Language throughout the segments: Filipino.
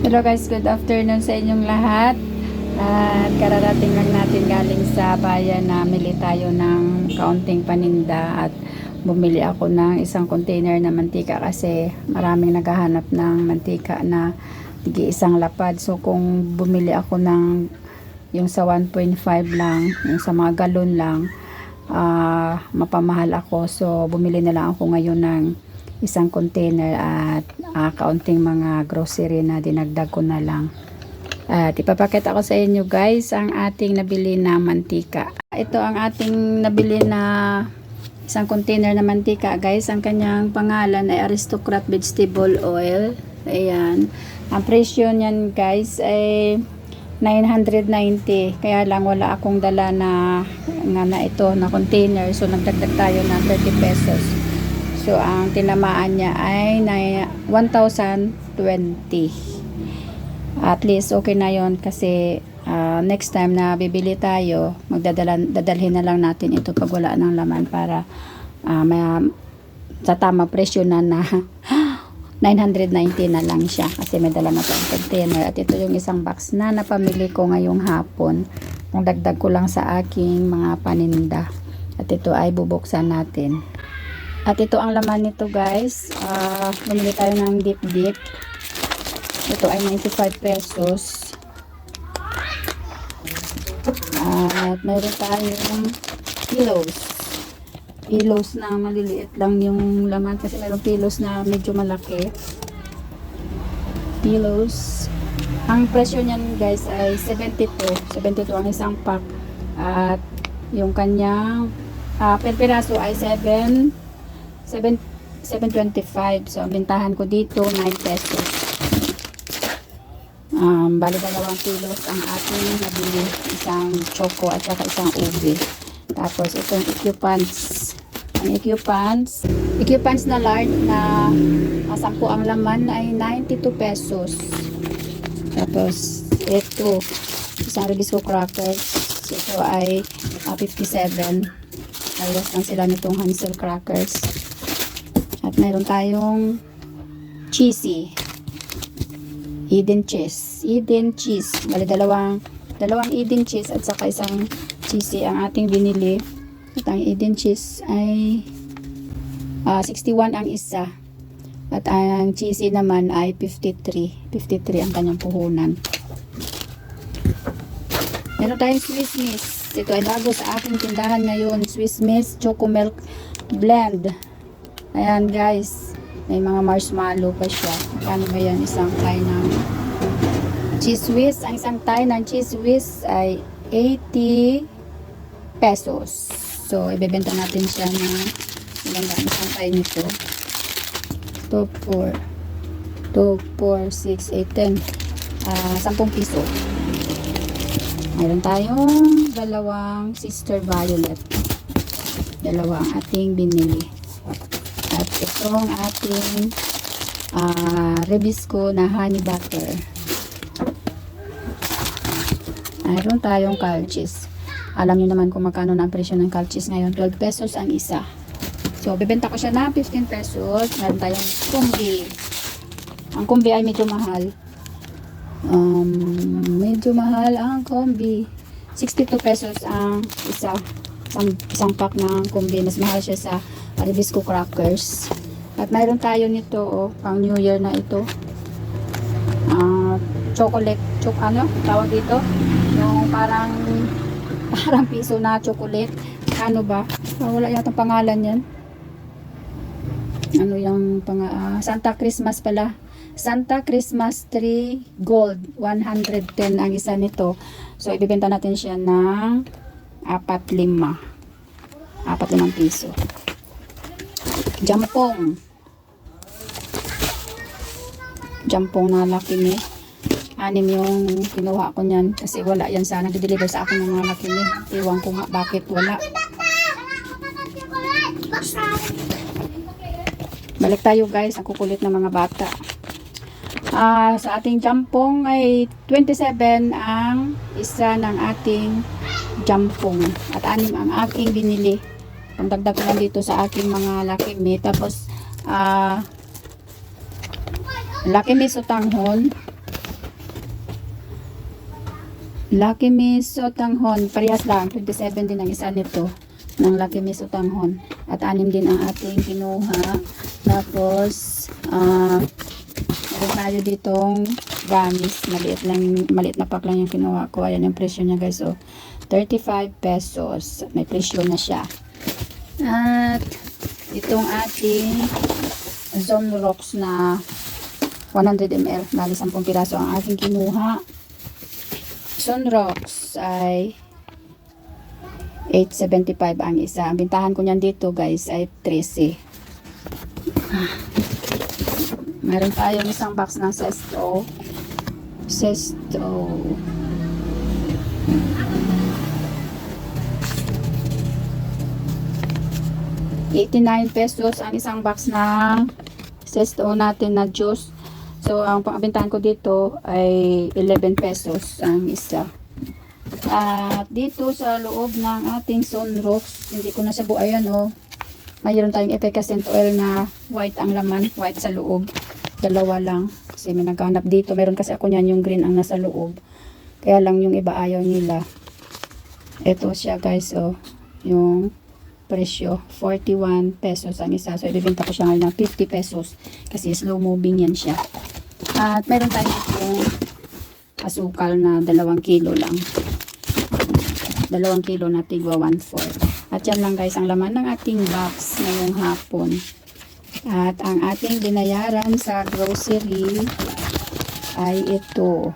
Hello guys, good afternoon sa inyong lahat. At kararating lang natin galing sa bayan na mili tayo ng kaunting paninda at bumili ako ng isang container na mantika kasi maraming naghahanap ng mantika na tigi isang lapad. So kung bumili ako ng yung sa 1.5 lang, yung sa mga galon lang, ah, mapamahal ako. So bumili na lang ako ngayon ng isang container at ah, kaunting mga grocery na dinagdag ko na lang. At ipapakita ko sa inyo guys ang ating nabili na mantika. Ito ang ating nabili na isang container na mantika guys. Ang kanyang pangalan ay Aristocrat Vegetable Oil. Ayan. Ang presyo niyan guys ay 990. Kaya lang wala akong dala na nga na ito na container. So nagdagdag tayo ng 30 pesos. So, ang tinamaan niya ay na 1,020. At least, okay na yon kasi ah, next time na bibili tayo, magdadala, dadalhin na lang natin ito pag wala ng laman para ah, may, sa tamang presyo na na 990 na lang siya kasi may dala na tayong container. At ito yung isang box na napamili ko ngayong hapon. Kung dagdag ko lang sa aking mga paninda. At ito ay bubuksan natin at ito ang laman nito guys. Ah, bumili tayo ng dip dip. Ito ay 95 pesos. At meron tayong pillows. Pillows na maliliit lang yung laman kasi meron pillows na medyo malaki. Pillows. Ang presyo niyan guys ay 72. 72 ang isang pack. At yung kanyang ah, per piraso ay 7 7 725. So, ang bintahan ko dito, 9 pesos. Um, bali dalawang kilos ang ating nabili. Isang choco at saka isang ube. Tapos, itong equipants. Ang equipants, equipants na large na uh, 10 ang laman ay 92 pesos. Tapos, ito, isang Ribisco crackers. Ito ay ah, 57. Ayos lang sila nitong Hansel crackers. At meron tayong cheesy. Eden cheese. Eden cheese. Bali dalawang dalawang Eden cheese at saka isang cheesy ang ating binili. At ang Eden cheese ay ah, 61 ang isa. At ang cheesy naman ay 53. 53 ang kanyang puhunan. Meron tayong Swiss Miss. Ito ay bago sa aking tindahan ngayon. Swiss Miss Choco Milk Blend. Ayan guys, may mga marshmallow pa siya. Kano ba yan? Isang tie ng cheese whiz. Ang isang tie ng cheese whiz ay 80 pesos. So, ibebenta natin siya ng ilang ba? Isang tie nito. 2, 4, 2, 4, 6, 8, 10. Ah, 10 piso. Mayroon tayong dalawang sister violet. Dalawa ang ating binili. At itong ating ah, Rebisco na honey butter. Mayroon tayong calchis. Alam niyo naman kung magkano na ang presyo ng calchis ngayon. 12 pesos ang isa. So, bibenta ko siya na 15 pesos. Meron tayong kumbi. Ang kumbi ay medyo mahal. Um, medyo mahal ang kumbi. 62 pesos ang isa. Isang, isang pack ng kumbi. Mas mahal siya sa Arabisco crackers. At mayroon tayo nito, oh, pang New Year na ito. Ah, chocolate, chok ano, tawag dito? Yung parang parang piso na chocolate. Ano ba? Ah, wala yata pangalan yan. Ano yung pang ah, Santa Christmas pala. Santa Christmas Tree Gold. 110 ang isa nito. So, ibibenta natin siya ng 4-5. 4-5 piso. Jampong. Jampong na laki ni. Anim yung kinuha ko niyan kasi wala yan sa nag-deliver sa akin ng mga laki ni. Iwan ko nga bakit wala. Balik tayo guys, ang kukulit ng mga bata. Ah, sa ating jampong ay 27 ang isa ng ating jampong at anim ang aking binili. Pagdagdag ko lang dito sa aking mga me. Tapos, ah, lucky me sutanghon. Lucky Miss Sotanghon, parehas lang, 27 din ang isa nito ng Miss Sotanghon. At anim din ang ating kinuha. Tapos, ah, meron tayo ditong gamis. Maliit, lang, maliit na pack lang yung kinuha ko. Ayan yung presyo niya guys. So, 35 pesos. May presyo na siya. At itong ating Zone Rocks na 100 ml. Bali 10 piraso ang aking kinuha. Sunrocks ay 8.75 ang isa. Ang bintahan ko niyan dito guys ay 13. Ah. Meron tayong isang box ng Sesto. Sesto. $89 pesos ang isang box ng Sesto natin na juice. So, ang pangbentahan ko dito ay 11 pesos ang isa. At dito sa loob ng ating sunroof, hindi ko na siya buayan oh. Mayroon tayong efficacent oil na white ang laman, white sa loob. Dalawa lang. Kasi may naghahanap dito. Meron kasi ako niyan yung green ang nasa loob. Kaya lang yung iba ayaw nila. Ito siya guys oh. Yung presyo 41 pesos ang isa. So ibibenta ko siya ngayon ng 50 pesos kasi slow moving yan siya. At meron tayo itong asukal na dalawang kilo lang. Dalawang kilo na tigwa 1-4. At yan lang guys ang laman ng ating box ngayong hapon. At ang ating binayaran sa grocery ay ito.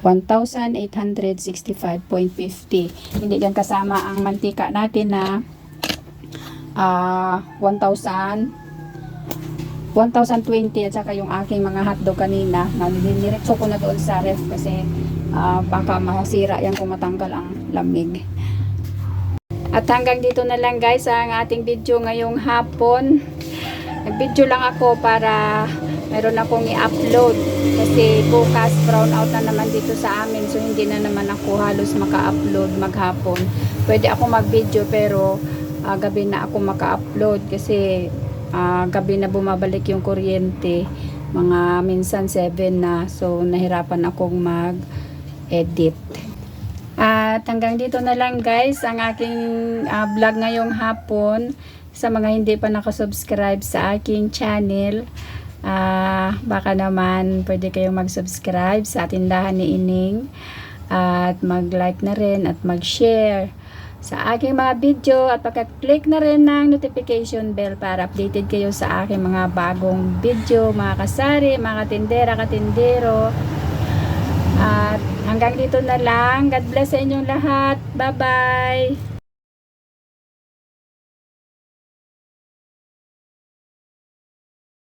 1,865.50. Hindi yan kasama ang mantika natin na ah 1,000 1,020 at saka yung aking mga hotdog kanina na niliretso ko na doon sa ref kasi ah, baka masira yan kung matanggal ang lamig. At hanggang dito na lang guys ang ating video ngayong hapon. Nag-video lang ako para meron akong i-upload kasi bukas brown out na naman dito sa amin so hindi na naman ako halos maka-upload maghapon. Pwede ako mag-video pero ah, gabi na ako maka-upload kasi ah, gabi na bumabalik yung kuryente mga minsan 7 na so nahirapan akong mag-edit. At hanggang dito na lang guys ang aking ah, vlog ngayong hapon. Sa mga hindi pa nakasubscribe sa aking channel, ah, baka naman pwede kayong mag-subscribe sa tindahan ni Ining at mag-like na rin at mag-share sa aking mga video at pagka-click na rin ng notification bell para updated kayo sa aking mga bagong video, mga kasari, mga tindera, katindero. At hanggang dito na lang. God bless sa inyong lahat. Bye-bye!